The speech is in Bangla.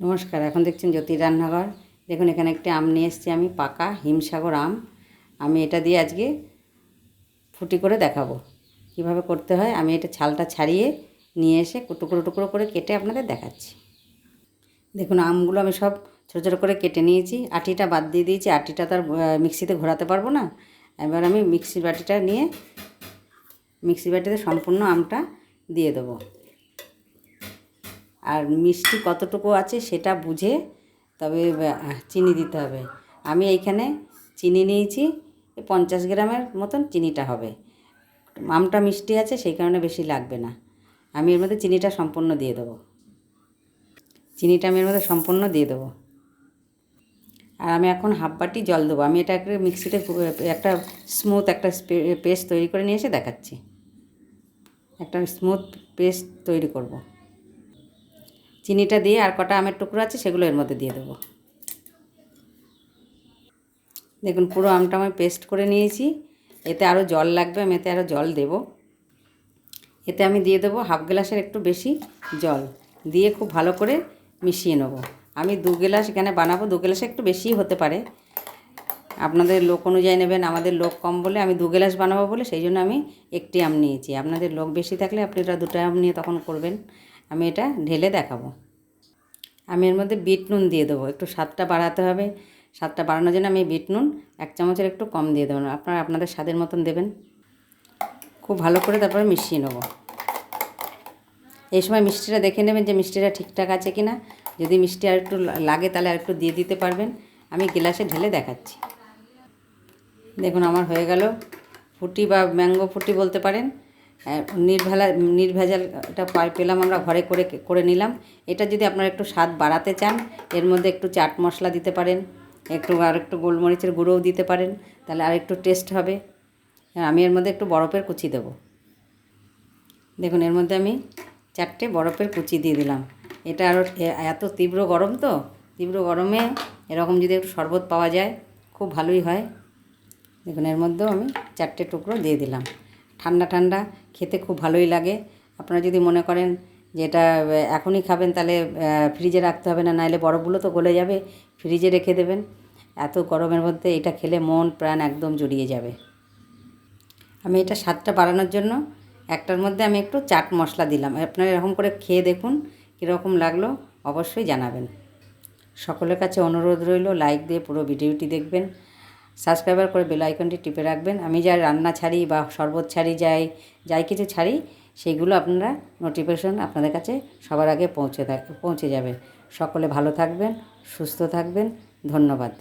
নমস্কার, এখন দেখছেন জ্যোতি রান্নাঘর। দেখুন, এখানে একটি আম নিয়ে এসেছি আমি, পাকা হিমসাগর আম। আমি এটা দিয়ে আজকে ফুটি করে দেখাবো। কীভাবে করতে হয়, আমি এটা ছালটা ছাড়িয়ে নিয়ে এসে টুকরো টুকরো করে কেটে আপনাদের দেখাচ্ছি। দেখুন, আমগুলো আমি সব ছোটো ছোটো করে কেটে নিয়েছি। আটিটা বাদ দিয়ে দিয়েছি, আটিটা তার মিক্সিতে ঘোরাতে পারব না। এবার আমি মিক্সির বাটিটা নিয়ে মিক্সি বাটিতে সম্পূর্ণ আমটা দিয়ে দেবো। আর মিষ্টি কতটুকু আছে সেটা বুঝে তবে চিনি দিতে হবে। আমি এইখানে চিনি নিয়েছি পঞ্চাশ গ্রামের মতন চিনিটা হবে। আমটা মিষ্টি আছে, সেই কারণে বেশি লাগবে না। আমি এর মধ্যে চিনিটা সম্পূর্ণ দিয়ে দেবো। চিনিটা আমি এর মধ্যে সম্পূর্ণ দিয়ে দেবো। আর আমি এখন হাফ বাটি জল দেবো। আমি এটা একটা মিক্সিতে একটা স্মুথ একটা পেস্ট তৈরি করে নিয়ে এসে দেখাচ্ছি। একটা স্মুথ পেস্ট তৈরি করব। চিনিটা দিয়ে আর কটা আমের টুকরো আছে সেগুলো এর মধ্যে দিয়ে দেবো। দেখুন, পুরো আমটা আমি পেস্ট করে নিয়েছি। এতে আরও জল লাগবে, আমি এতে আরও জল দেব। এতে আমি দিয়ে দেবো হাফ গ্লাসের একটু বেশি জল। দিয়ে খুব ভালো করে মিশিয়ে নেব। আমি দু গ্লাস এখানে বানাবো, দু গ্লাসে একটু বেশিই হতে পারে। আপনাদের লোক অনুযায়ী নেবেন, আমাদের লোক কম বলে আমি দু গ্লাস বানাবো বলে, সেই জন্য আমি একটি আম নিয়েছি। আপনাদের লোক বেশি থাকলে আপনারা দুটো আম নিয়ে তখন করবেন। আমি এটা ঢেলে দেখাবো। আমি এর মধ্যে বিট নুন দিয়ে দেবো। একটু স্বাদটা বাড়াতে হবে। স্বাদটা বাড়ানোর জন্য আমি বিট নুন এক চামচের একটু কম দিয়ে দেবো। আপনারা আপনাদের স্বাদের মতন দেবেন। খুব ভালো করে তারপরে মিশিয়ে নেব। এই সময় মিষ্টিটা দেখে নেবেন যে মিষ্টিটা ঠিকঠাক আছে কি না যদি মিষ্টি আর একটু লাগে তাহলে আর একটু দিয়ে দিতে পারবেন। আমি গ্লাসে ঢেলে দেখাচ্ছি। দেখুন, আমার হয়ে গেল ফুটি বা ম্যাঙ্গো ফুটি বলতে পারেন। নির্ভেলা নির্ভেজাল এটা পাই পেলাম আমরা, ঘরে করে করে নিলাম। এটা যদি আপনারা একটু স্বাদ বাড়াতে চান, এর মধ্যে একটু চাট মশলা দিতে পারেন, একটু আর একটু গোলমরিচের গুঁড়োও দিতে পারেন, তাহলে আর একটু টেস্ট হবে। আমি এর মধ্যে একটু বরফের কুচি দেবো। দেখুন, এর মধ্যে আমি চারটে বরফের কুচি দিয়ে দিলাম। এটা আরও এত তীব্র গরম তো, তীব্র গরমে এরকম যদি একটু শরবত পাওয়া যায়, খুব ভালোই হয়। দেখুন, এর মধ্যেও আমি চারটে টুকরো দিয়ে দিলাম। ঠান্ডা ঠান্ডা, খেতে খুব ভালোই লাগে। আপনারা যদি মনে করেন যে এটা এখনই খাবেন, তাহলে ফ্রিজে রাখতে হবে না, নাহলে বরফগুলো তো গলে যাবে, ফ্রিজে রেখে দেবেন। এত গরমের মধ্যে এটা খেলে মন, প্রাণ একদম জুড়িয়ে যাবে। আমি এটা স্বাদটা বাড়ানোর জন্য একটার মধ্যে আমি একটু চাট মশলা দিলাম। আপনারা এরকম করে খেয়ে দেখুন, কীরকম লাগল, অবশ্যই জানাবেন। সকলের কাছে অনুরোধ রইল, লাইক দিয়ে পুরো ভিডিওটি দেখবেন। সাবস্ক্রাইবার করে বেল আইকনটি টিপে রাখবেন। আমি যা রান্না ছাড়ি বা শরবত ছাড়ি, যাই যাই কিছু ছাড়ি সেইগুলো আপনারা নোটিফিকেশন আপনাদের কাছে সবার আগে পৌঁছে পৌঁছে যাবে। সকলে ভালো থাকবেন, সুস্থ থাকবেন। ধন্যবাদ।